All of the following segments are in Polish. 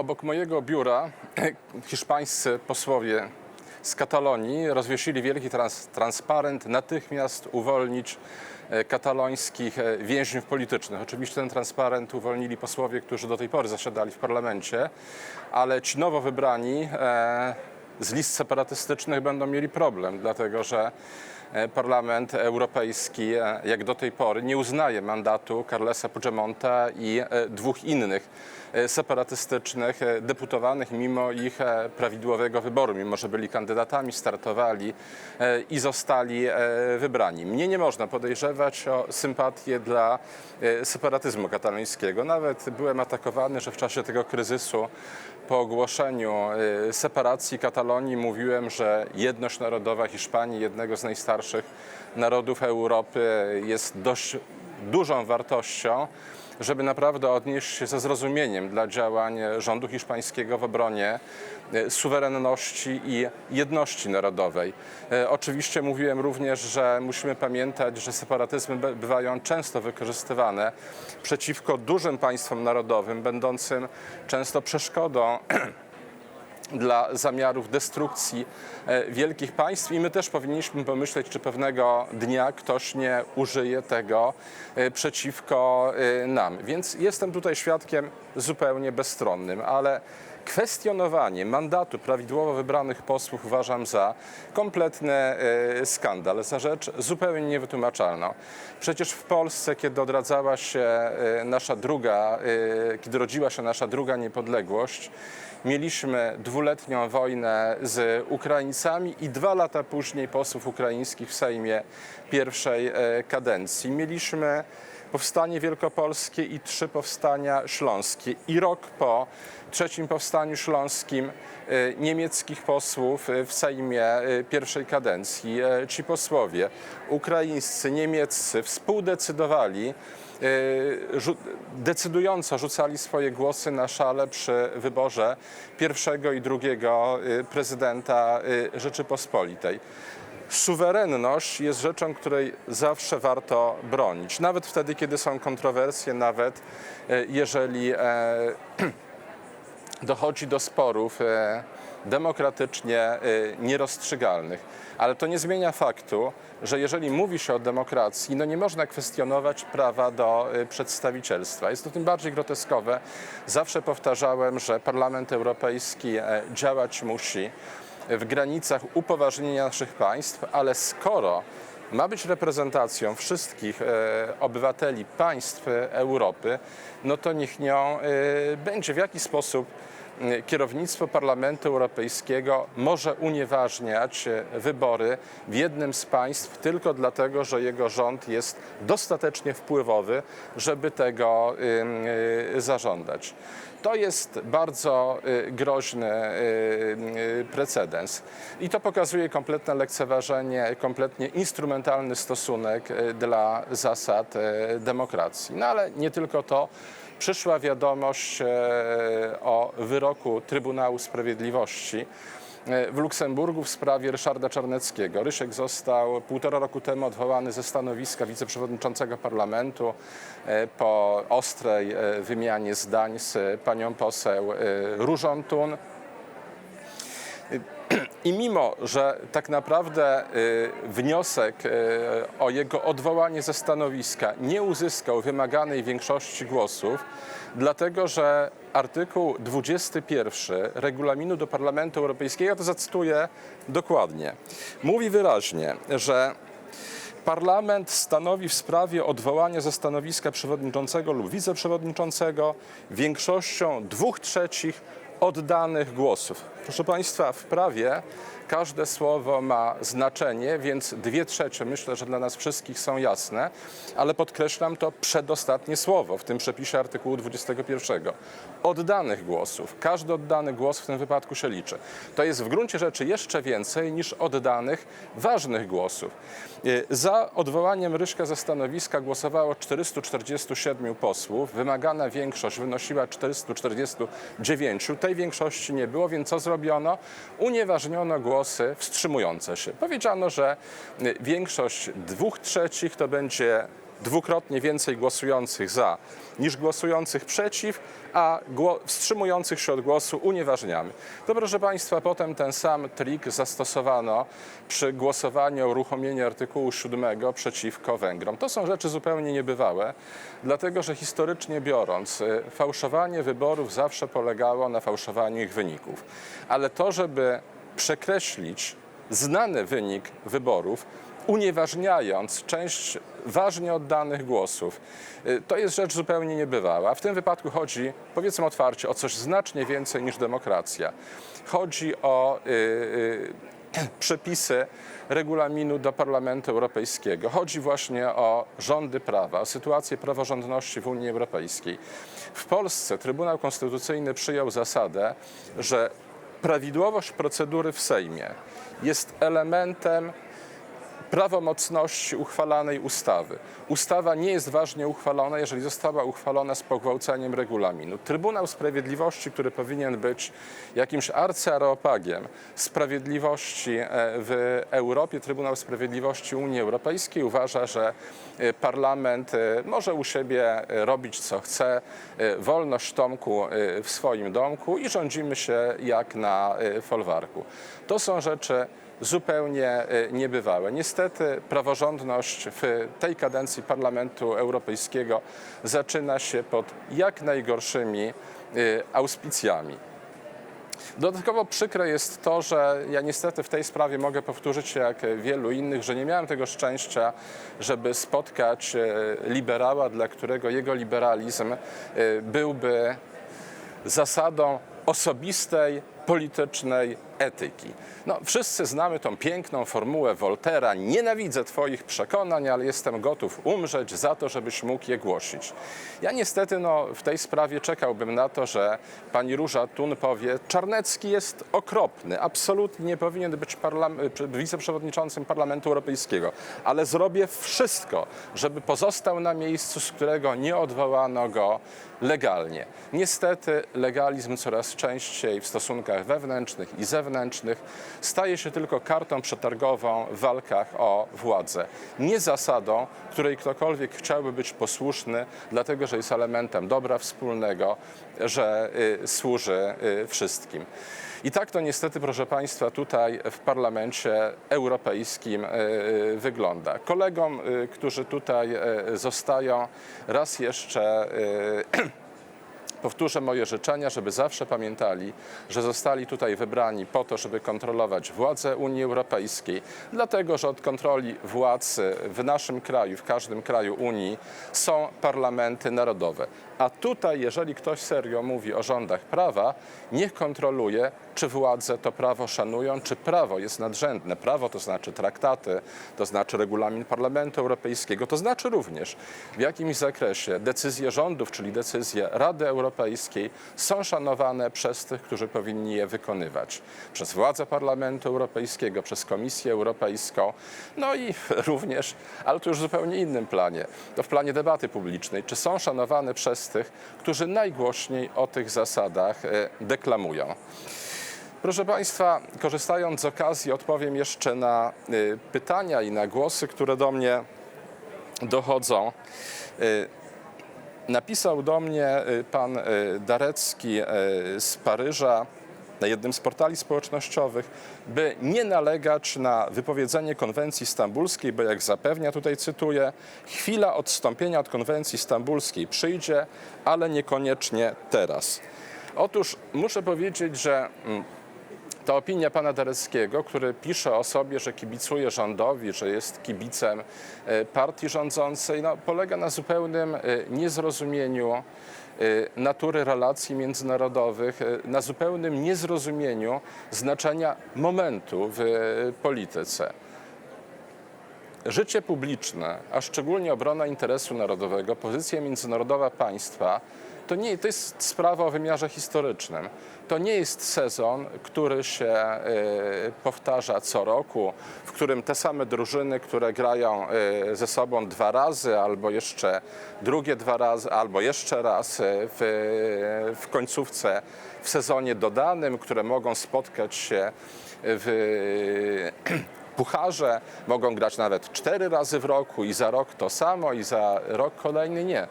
Obok mojego biura hiszpańscy posłowie z Katalonii rozwiesili wielki trans transparent natychmiast uwolnić e, katalońskich e, więźniów politycznych. Oczywiście ten transparent uwolnili posłowie, którzy do tej pory zasiadali w parlamencie, ale ci nowo wybrani e, z list separatystycznych będą mieli problem, dlatego że Parlament Europejski, e, jak do tej pory, nie uznaje mandatu Carlesa Puigdemonta i e, dwóch innych e, separatystycznych e, deputowanych mimo ich e, prawidłowego wyboru, mimo że byli kandydatami, startowali e, i zostali e, wybrani. Mnie nie można podejrzewać o sympatię dla e, separatyzmu katalońskiego. Nawet byłem atakowany, że w czasie tego kryzysu po ogłoszeniu y, separacji Katalonii mówiłem, że jedność narodowa Hiszpanii, jednego z najstarszych narodów Europy, jest dość dużą wartością, żeby naprawdę odnieść się ze zrozumieniem dla działań rządu hiszpańskiego w obronie y, suwerenności i jedności narodowej. Y, Oczywiście mówiłem również, że musimy pamiętać, że separatyzmy bywają często wykorzystywane przeciwko dużym państwom narodowym, będącym często przeszkodą dla zamiarów destrukcji e, wielkich państw i my też powinniśmy pomyśleć, czy pewnego dnia ktoś nie użyje tego e, przeciwko e, nam. Więc jestem tutaj świadkiem zupełnie bezstronnym, ale kwestionowanie mandatu prawidłowo wybranych posłów uważam za kompletny skandal, za rzecz zupełnie niewytłumaczalną. Przecież w Polsce, kiedy odradzała się nasza druga, kiedy rodziła się nasza druga niepodległość, Mieliśmy dwuletnią wojnę z Ukraińcami i dwa lata później posłów ukraińskich w Sejmie pierwszej e, kadencji. Mieliśmy powstanie wielkopolskie i trzy powstania śląskie. I rok po trzecim powstaniu śląskim e, niemieckich posłów e, w Sejmie pierwszej kadencji. Ci posłowie ukraińscy, niemieccy współdecydowali decydująco rzucali swoje głosy na szale przy wyborze pierwszego i drugiego e, prezydenta e, Rzeczypospolitej. Suwerenność jest rzeczą, której zawsze warto bronić, nawet wtedy, kiedy są kontrowersje, nawet jeżeli e, dochodzi do sporów e, demokratycznie e, nierozstrzygalnych. Ale to nie zmienia faktu, że jeżeli mówi się o demokracji, no nie można kwestionować prawa do e, przedstawicielstwa. Jest to tym bardziej groteskowe. Zawsze powtarzałem, że Parlament Europejski e, działać musi w granicach upoważnienia naszych państw, ale skoro ma być reprezentacją wszystkich e, obywateli państw e, Europy, no to niech nią będzie. W jaki sposób kierownictwo Parlamentu Europejskiego może unieważniać wybory w jednym z państw tylko dlatego, że jego rząd jest dostatecznie wpływowy, żeby tego y, zażądać. To jest bardzo y, groźny y, precedens i to pokazuje kompletne lekceważenie, kompletnie instrumentalny stosunek dla zasad demokracji. No ale nie tylko to. Przyszła wiadomość e, o wyroku Trybunału Sprawiedliwości e, w Luksemburgu w sprawie Ryszarda Czarneckiego. Ryszek został półtora roku temu odwołany ze stanowiska wiceprzewodniczącego parlamentu e, po ostrej wymianie zdań z panią poseł Różą Thun. I mimo, że tak naprawdę y, wniosek y, o jego odwołanie ze stanowiska nie uzyskał wymaganej większości głosów, dlatego że artykuł 21 regulaminu do Parlamentu Europejskiego, to zacytuję dokładnie, mówi wyraźnie, że Parlament stanowi w sprawie odwołania ze stanowiska przewodniczącego lub wiceprzewodniczącego większością dwóch trzecich oddanych głosów. Proszę Państwa, w prawie każde słowo ma znaczenie, więc dwie trzecie myślę, że dla nas wszystkich są jasne, ale podkreślam to przedostatnie słowo w tym przepisie artykułu 21. Oddanych głosów. Każdy oddany głos w tym wypadku się liczy. To jest w gruncie rzeczy jeszcze więcej niż oddanych ważnych głosów. Y, Za odwołaniem Ryszka ze stanowiska głosowało 447 posłów. Wymagana większość wynosiła 449. Tej większości nie było, więc co zrobiono? Unieważniono głosy wstrzymujące się. Powiedziano, że y, większość dwóch trzecich to będzie dwukrotnie więcej głosujących za niż głosujących przeciw, a wstrzymujących się od głosu unieważniamy. To proszę Państwa, potem ten sam trik zastosowano przy głosowaniu o uruchomieniu artykułu 7 przeciwko Węgrom. To są rzeczy zupełnie niebywałe, dlatego że historycznie biorąc, y, fałszowanie wyborów zawsze polegało na fałszowaniu ich wyników. Ale to, żeby przekreślić znany wynik wyborów, unieważniając część ważnie oddanych głosów. Y, To jest rzecz zupełnie niebywała. W tym wypadku chodzi, powiedzmy otwarcie, o coś znacznie więcej niż demokracja. Chodzi o y, y, przepisy regulaminu do Parlamentu Europejskiego. Chodzi właśnie o rządy prawa, o sytuację praworządności w Unii Europejskiej. W Polsce Trybunał Konstytucyjny przyjął zasadę, że prawidłowość procedury w Sejmie jest elementem prawomocności uchwalanej ustawy. Ustawa nie jest ważnie uchwalona, jeżeli została uchwalona z pogwałceniem regulaminu. Trybunał Sprawiedliwości, który powinien być jakimś arcyareopagiem sprawiedliwości e, w Europie, Trybunał Sprawiedliwości Unii Europejskiej uważa, że e, parlament e, może u siebie robić co chce, wolność Tomku w swoim domku i rządzimy się jak na folwarku. To są rzeczy zupełnie e, niebywałe. Niestety praworządność w tej kadencji Parlamentu Europejskiego zaczyna się pod jak najgorszymi e, auspicjami. Dodatkowo przykre jest to, że ja niestety w tej sprawie mogę powtórzyć jak wielu innych, że nie miałem tego szczęścia, żeby spotkać e, liberała, dla którego jego liberalizm byłby zasadą osobistej, politycznej etyki. No, wszyscy znamy tą piękną formułę Woltera: Nienawidzę Twoich przekonań, ale jestem gotów umrzeć za to, żebyś mógł je głosić. Ja niestety no, w tej sprawie czekałbym na to, że pani Róża Tun powie: Czarnecki jest okropny, absolutnie nie powinien być parlam- wiceprzewodniczącym Parlamentu Europejskiego, ale zrobię wszystko, żeby pozostał na miejscu, z którego nie odwołano go legalnie. Niestety legalizm coraz częściej w stosunkach wewnętrznych i zewnętrznych staje się tylko kartą przetargową w walkach o władzę. Nie zasadą, której ktokolwiek chciałby być posłuszny, dlatego że jest elementem dobra wspólnego, że y, służy y, wszystkim. I tak to niestety, proszę Państwa, tutaj w Parlamencie Europejskim y, y, wygląda. Kolegom, y, którzy tutaj zostają, raz jeszcze Powtórzę moje życzenia, żeby zawsze pamiętali, że zostali tutaj wybrani po to, żeby kontrolować władzę Unii Europejskiej, dlatego że od kontroli władz w naszym kraju, w każdym kraju Unii są parlamenty narodowe. A tutaj, jeżeli ktoś serio mówi o rządach prawa, niech kontroluje, czy władze to prawo szanują, czy prawo jest nadrzędne. Prawo to znaczy traktaty, to znaczy regulamin Parlamentu Europejskiego, to znaczy również w jakimś zakresie decyzje rządów, czyli decyzje Rady Europejskiej są szanowane przez tych, którzy powinni je wykonywać. Przez władze Parlamentu Europejskiego, przez Komisję Europejską, no i również, ale to już w zupełnie innym planie, to w planie debaty publicznej, czy są szanowane przez tych, którzy najgłośniej o tych zasadach e, deklamują. Proszę Państwa, korzystając z okazji, odpowiem jeszcze na y, pytania i na głosy, które do mnie dochodzą. Y, Napisał do mnie pan Darecki z Paryża na jednym z portali społecznościowych, by nie nalegać na wypowiedzenie konwencji stambulskiej, bo jak zapewnia, tutaj cytuję, chwila odstąpienia od konwencji stambulskiej przyjdzie, ale niekoniecznie teraz. Otóż muszę powiedzieć, że mm, ta opinia pana Dareckiego, który pisze o sobie, że kibicuje rządowi, że jest kibicem e, partii rządzącej, no, polega na zupełnym e, niezrozumieniu natury relacji międzynarodowych, e, na zupełnym niezrozumieniu znaczenia momentu w e, polityce. Życie publiczne, a szczególnie obrona interesu narodowego, pozycja międzynarodowa państwa, to, nie, to jest sprawa o wymiarze historycznym. To nie jest sezon, który się e, powtarza co roku, w którym te same drużyny, które grają e, ze sobą dwa razy, albo jeszcze drugie dwa razy, albo jeszcze raz e, w, w końcówce w sezonie dodanym, które mogą spotkać się w Pucharze mogą grać nawet cztery razy w roku i za rok to samo i za rok kolejny nie.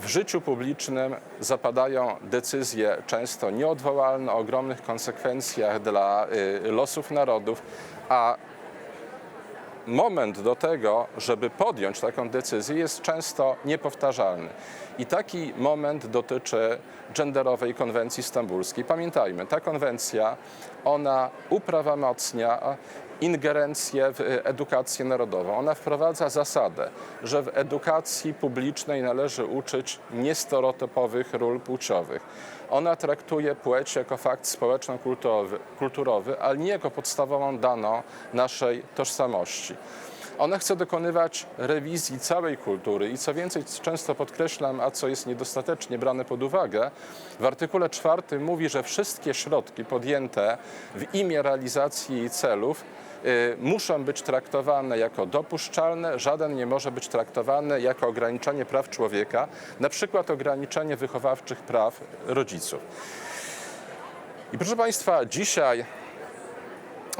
W życiu publicznym zapadają decyzje często nieodwołalne o ogromnych konsekwencjach dla y, losów narodów, a moment do tego, żeby podjąć taką decyzję, jest często niepowtarzalny. I taki moment dotyczy genderowej konwencji stambulskiej. Pamiętajmy, ta konwencja, ona uprawomocnia ingerencję w edukację narodową. Ona wprowadza zasadę, że w edukacji publicznej należy uczyć niestereotypowych ról płciowych. Ona traktuje płeć jako fakt społeczno-kulturowy, kulturowy, ale nie jako podstawową daną naszej tożsamości. Ona chce dokonywać rewizji całej kultury i co więcej, często podkreślam, a co jest niedostatecznie brane pod uwagę, w artykule czwartym mówi, że wszystkie środki podjęte w imię realizacji jej celów y, muszą być traktowane jako dopuszczalne, żaden nie może być traktowany jako ograniczenie praw człowieka, na przykład ograniczenie wychowawczych praw rodziców. I proszę Państwa, dzisiaj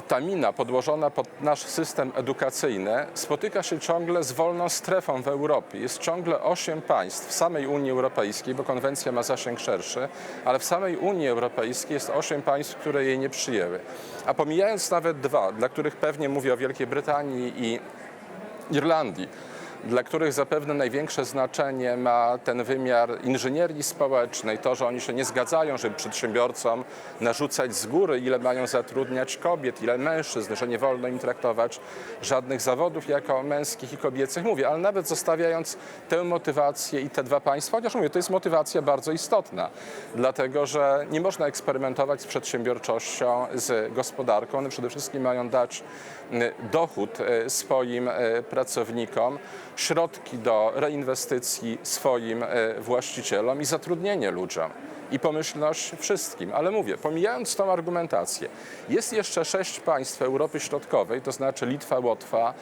ta mina podłożona pod nasz system edukacyjny spotyka się ciągle z wolną strefą w Europie. Jest ciągle osiem państw w samej Unii Europejskiej, bo konwencja ma zasięg szerszy, ale w samej Unii Europejskiej jest osiem państw, które jej nie przyjęły. A pomijając nawet dwa, dla których pewnie mówię o Wielkiej Brytanii i Irlandii, dla których zapewne największe znaczenie ma ten wymiar inżynierii społecznej, to, że oni się nie zgadzają, żeby przedsiębiorcom narzucać z góry, ile mają zatrudniać kobiet, ile mężczyzn, że nie wolno im traktować żadnych zawodów jako męskich i kobiecych. Mówię, ale nawet zostawiając tę motywację i te dwa państwa, chociaż mówię, to jest motywacja bardzo istotna, dlatego że nie można eksperymentować z przedsiębiorczością, z gospodarką. One przede wszystkim mają dać y, dochód y, swoim y, pracownikom, środki do reinwestycji swoim e, właścicielom i zatrudnienie ludziom. I pomyślność wszystkim. Ale mówię, pomijając tą argumentację, jest jeszcze sześć państw Europy Środkowej, to znaczy Litwa, Łotwa,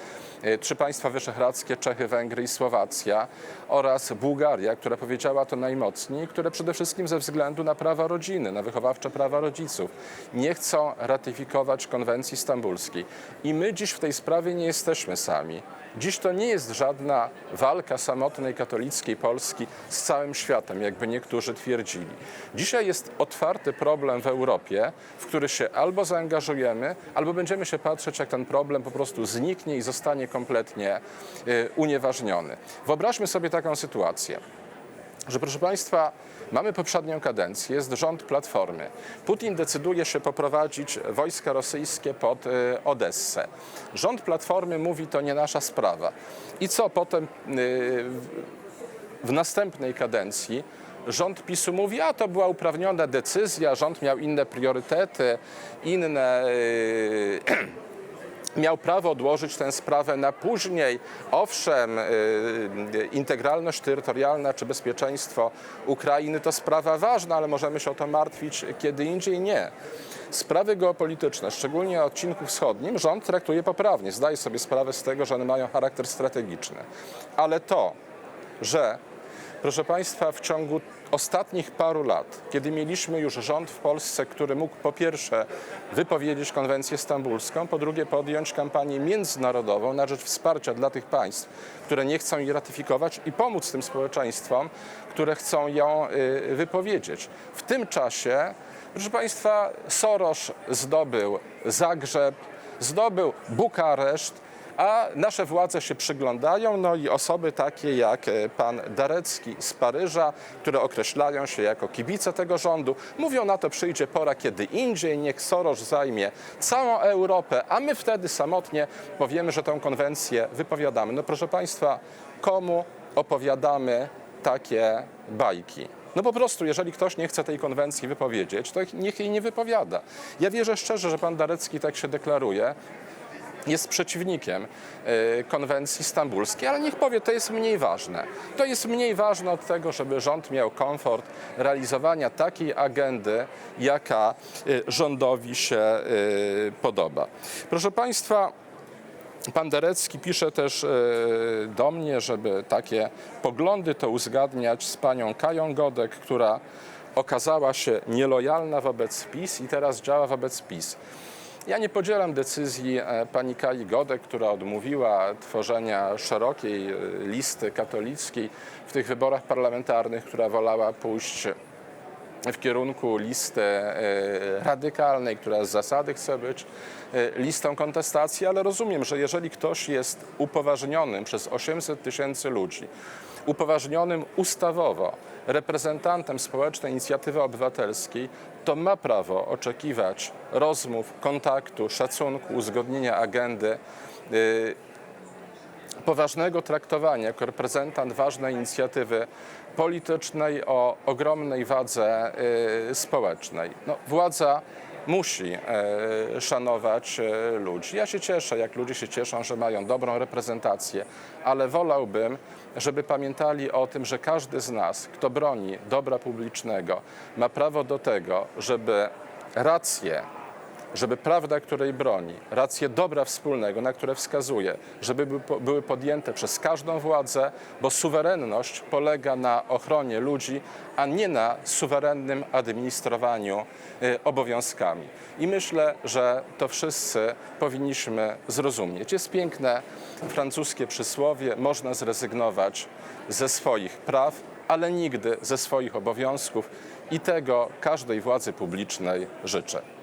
e, trzy państwa wyszehradzkie, Czechy, Węgry i Słowacja oraz Bułgaria, która powiedziała to najmocniej, które przede wszystkim ze względu na prawa rodziny, na wychowawcze prawa rodziców nie chcą ratyfikować konwencji stambulskiej. I my dziś w tej sprawie nie jesteśmy sami. Dziś to nie jest żadna walka samotnej katolickiej Polski z całym światem, jakby niektórzy twierdzili. Dzisiaj jest otwarty problem w Europie, w który się albo zaangażujemy, albo będziemy się patrzeć, jak ten problem po prostu zniknie i zostanie kompletnie y, unieważniony. Wyobraźmy sobie taką sytuację że proszę Państwa, mamy poprzednią kadencję, jest rząd Platformy. Putin decyduje się poprowadzić wojska rosyjskie pod y, Odessę. Rząd Platformy mówi, to nie nasza sprawa. I co potem y, w następnej kadencji rząd PiSu mówi, a to była uprawniona decyzja, rząd miał inne priorytety, inne... y, miał prawo odłożyć tę sprawę na później. Owszem, y, y, integralność terytorialna czy bezpieczeństwo Ukrainy to sprawa ważna, ale możemy się o to martwić kiedy indziej nie. Sprawy geopolityczne, szczególnie na odcinku wschodnim, rząd traktuje poprawnie. Zdaje sobie sprawę z tego, że one mają charakter strategiczny. Ale to, że Proszę Państwa, w ciągu ostatnich paru lat, kiedy mieliśmy już rząd w Polsce, który mógł po pierwsze wypowiedzieć konwencję stambulską, po drugie podjąć kampanię międzynarodową na rzecz wsparcia dla tych państw, które nie chcą jej ratyfikować i pomóc tym społeczeństwom, które chcą ją y, wypowiedzieć. W tym czasie, proszę Państwa, Soros zdobył Zagrzeb, zdobył Bukareszt, a nasze władze się przyglądają, no i osoby takie jak e, pan Darecki z Paryża, które określają się jako kibice tego rządu, mówią na to przyjdzie pora kiedy indziej, niech Soros zajmie całą Europę, a my wtedy samotnie powiemy, że tę konwencję wypowiadamy. No proszę państwa, komu opowiadamy takie bajki? No po prostu, jeżeli ktoś nie chce tej konwencji wypowiedzieć, to niech jej nie wypowiada. Ja wierzę szczerze, że pan Darecki tak się deklaruje, jest przeciwnikiem y, konwencji stambulskiej, ale niech powie, to jest mniej ważne. To jest mniej ważne od tego, żeby rząd miał komfort realizowania takiej agendy, jaka y, rządowi się y, podoba. Proszę Państwa, Pan Derecki pisze też do mnie, żeby takie poglądy to uzgadniać z panią Kają Godek, która okazała się nielojalna wobec PiS i teraz działa wobec PiS. Ja nie podzielam decyzji e, pani Kai Godek, która odmówiła tworzenia szerokiej e, listy katolickiej w tych wyborach parlamentarnych, która wolała pójść w kierunku listy e, radykalnej, która z zasady chce być listą kontestacji, ale rozumiem, że jeżeli ktoś jest upoważnionym przez 800 tysięcy ludzi, upoważnionym ustawowo reprezentantem społecznej inicjatywy obywatelskiej, to ma prawo oczekiwać rozmów, kontaktu, szacunku, uzgodnienia agendy, y, poważnego traktowania jako reprezentant ważnej inicjatywy politycznej o ogromnej wadze y, społecznej. No, władza musi e, szanować e, ludzi. Ja się cieszę, jak ludzie się cieszą, że mają dobrą reprezentację, ale wolałbym, żeby pamiętali o tym, że każdy z nas, kto broni dobra publicznego, ma prawo do tego, żeby rację żeby prawda, której broni, racje dobra wspólnego, na które wskazuje, żeby były podjęte przez każdą władzę, bo suwerenność polega na ochronie ludzi, a nie na suwerennym administrowaniu y, obowiązkami. I myślę, że to wszyscy powinniśmy zrozumieć. Jest piękne francuskie przysłowie, można zrezygnować ze swoich praw, ale nigdy ze swoich obowiązków i tego każdej władzy publicznej życzę.